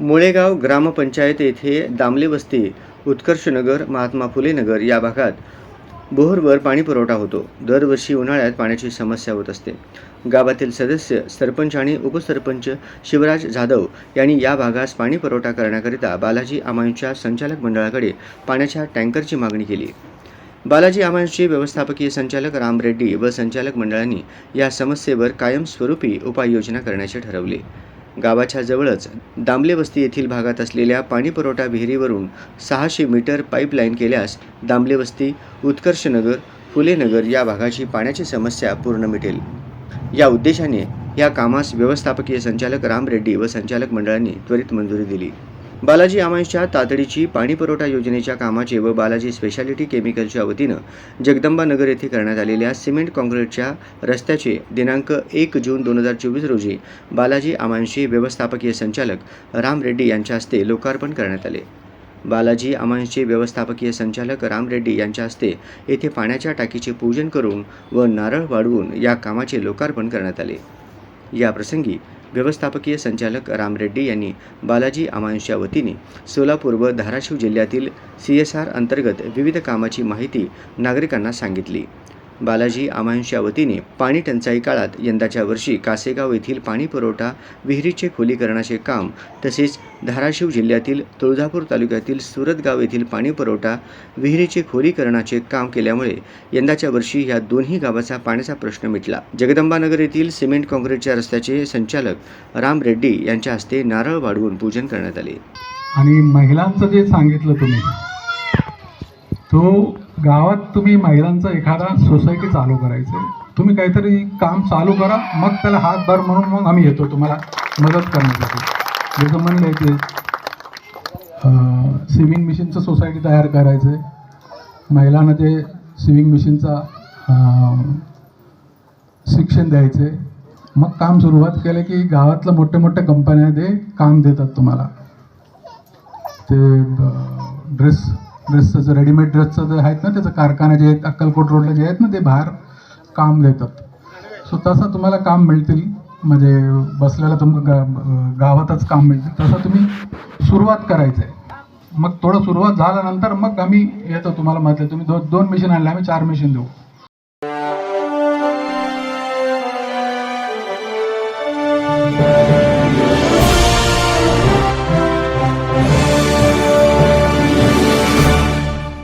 मुळेगाव ग्रामपंचायत येथे दामले वस्ती उत्कर्ष नगर महात्मा फुले नगर या भागात बोहरवर पाणी पुरवठा होतो. दरवर्षी उन्हाळ्यात पाण्याची समस्या होत असते. गावातील सदस्य सरपंच आणि उपसरपंच शिवराज जाधव यांनी या भागास पाणी पुरवठा करण्याकरिता बालाजी आमायूंच्या संचालक मंडळाकडे पाण्याच्या टँकरची मागणी केली. बालाजी आमांचे व्यवस्थापकीय संचालक राम रेड्डी व संचालक मंडळांनी या समस्येवर कायमस्वरूपी उपाययोजना करण्याचे ठरवले. गावाच्या जवळच दामले वस्ती येथील भागात असलेल्या पाणीपुरवठा विहिरीवरून सहाशे मीटर पाईपलाईन केल्यास दामले वस्ती उत्कर्षनगर फुलेनगर या भागाची पाण्याची समस्या पूर्ण मिटेल. या उद्देशाने या कामास व्यवस्थापकीय संचालक राम रेड्डी व संचालक मंडळांनी त्वरित मंजुरी दिली. बालाजी आमांच्या तातडीची पाणीपुरवठा योजनेच्या कामाचे व बालाजी स्पेशालिटी केमिकलच्या वतीनं जगदंबा नगर येथे करण्यात आलेल्या सिमेंट काँक्रीटच्या रस्त्याचे दिनांक एक जून दोन हजार चोवीस रोजी बालाजी आमांशी व्यवस्थापकीय संचालक राम रेड्डी यांच्या हस्ते लोकार्पण करण्यात आले. बालाजी आमांचे व्यवस्थापकीय संचालक राम रेड्डी यांच्या हस्ते येथे पाण्याच्या टाकीचे पूजन करून व नारळ वाढवून या कामाचे लोकार्पण करण्यात आले. या प्रसंगी व्यवस्थापकीय संचालक राम रेड्डी यांनी बालाजी आमांच्या वतीने सोलापूर व धाराशिव जिल्ह्यातील सी एस आर अंतर्गत विविध कामाची माहिती नागरिकांना सांगितली. बालाजी आमांच्या वतीने पाणी टंचाई काळात यंदाच्या वर्षी कासेगाव येथील पाणी पुरवठा विहिरीचे खोलीकरणाचे काम तसेच धाराशिव जिल्ह्यातील तुळजापूर तालुक्यातील सुरतगाव येथील पाणी पुरवठा विहिरीचे खोलीकरणाचे काम केल्यामुळे यंदाच्या वर्षी या दोन्ही गावाचा पाण्याचा प्रश्न मिटला. जगदंबानगर येथील सिमेंट काँक्रीटच्या रस्त्याचे संचालक राम रेड्डी यांच्या हस्ते नारळ वाढवून पूजन करण्यात आले. आणि महिलांचं जे सांगितलं तुम्ही तो गावात तुम्ही महिलांचा एखादा सोसायटी चालू करायचं आहे तुम्ही काहीतरी काम चालू करा मग त्याला हातभार म्हणून मग आम्ही येतो तुम्हाला मदत करण्यासाठी. जसं म्हणलं की स्विमिंग मशीनचं सोसायटी तयार करायचं आहे महिलांना ते स्विमिंग मशीनचा शिक्षण द्यायचं आहे मग काम सुरुवात केलं की गावातलं मोठ्या मोठ्या कंपन्या ते काम देतात तुम्हाला. ते ड्रेस ड्रेसचं रेडीमेड ड्रेसचं जे आहेत ना त्याचं कारखाने जे आहेत अक्कलकोट रोडला जे आहेत ना ते बाहेर काम देतात. सो तसं तुम्हाला काम मिळतील. म्हणजे बसलेलं तुम गा- गावातच काम मिळतील. तसं तुम्ही सुरुवात करायचं आहे मग थोडं सुरुवात झाल्यानंतर मग आम्ही येतो. तुम्हाला म्हटलं तुम्ही दो दोन मशीन आणले आम्ही चार मशीन देऊ.